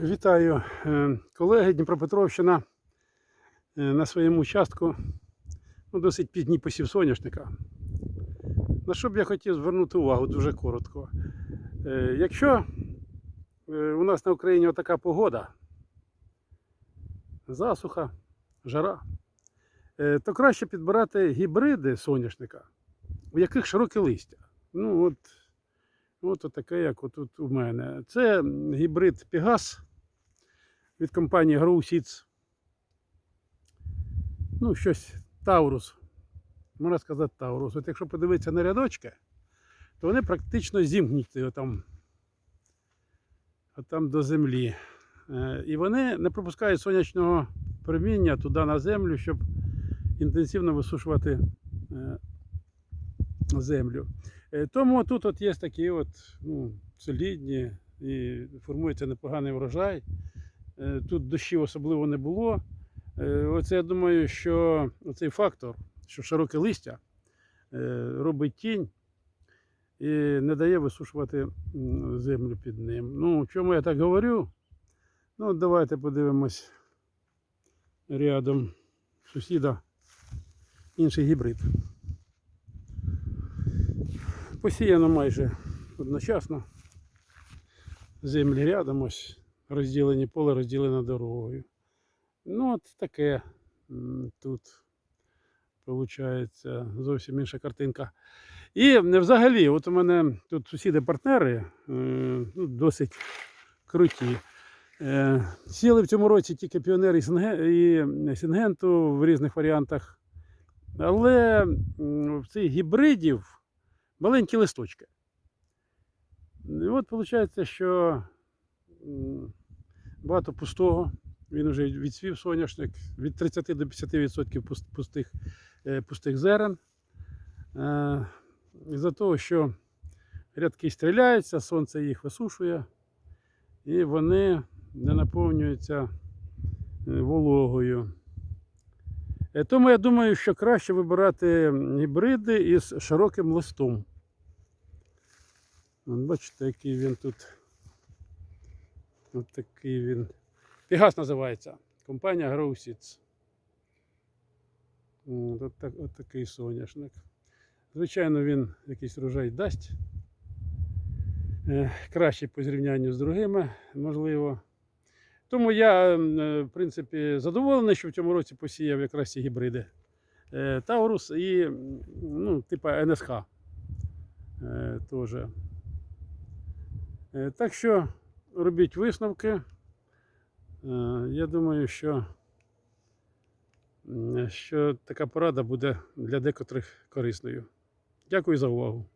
Вітаю, е, колеги. Дніпропетровщина е, на своєму участку ну, досить пізній посів соняшника. На що б я хотів звернути увагу дуже коротко. Е, Якщо у нас на Україні така погода, засуха, жара, то краще підбирати гібриди соняшника, у яких широке листя. Ну, от, от таке, як отут у мене. Це гібрид Пегас від компанії Grow Seeds. Ну, щось Таурус. Можна сказати Таурус. От якщо подивитися на рядочки, то вони практично зімкнуті отам, отам до землі. Е, І вони не пропускають сонячного проміння туди на землю, щоб інтенсивно висушувати е, землю. Е, Тому тут от є такі от, ну, солідні і формується непоганий врожай. Е, Тут дощів особливо не було. Е, Оце я думаю, що цей фактор, що широке листя е, робить тінь і не дає висушувати землю під ним. Ну, чому я так говорю? Ну, давайте подивимось рядом сусіда інший гібрид. Посіяно майже одночасно. Землі рядом ось розділені поле розділено дорогою. Ну, от таке тут виходить зовсім інша картинка. І взагалі, от у мене тут сусіди-партнери е, ну, досить круті. Е, Сіли в цьому році тільки піонер і Сінгенту в різних варіантах. Але в цих гібридів маленькі листочки. І от виходить, що багато пустого. Він вже відсвів соняшник від 30 до 50% пустих, е, пустих зерен. Е, Із-за того, що рядки стріляються, сонце їх висушує, і вони не наповнюються е, вологою. Тому я думаю, що краще вибирати гібриди із широким листом. Бачите, який він тут. От такий він. Пегас називається. Компанія Grow Seeds. От, так, от такий соняшник. Звичайно, він якийсь врожай дасть. Е, Кращий по зрівнянню з другими, можливо. Тому я, е, в принципі, задоволений, що в цьому році посіяв якраз ці гібриди. Е, Таурус і ну, типа НСХ. Е, теж. Е, Так що робіть висновки. Е, Я думаю, що, що така порада буде для декотрих корисною. Дякую за увагу.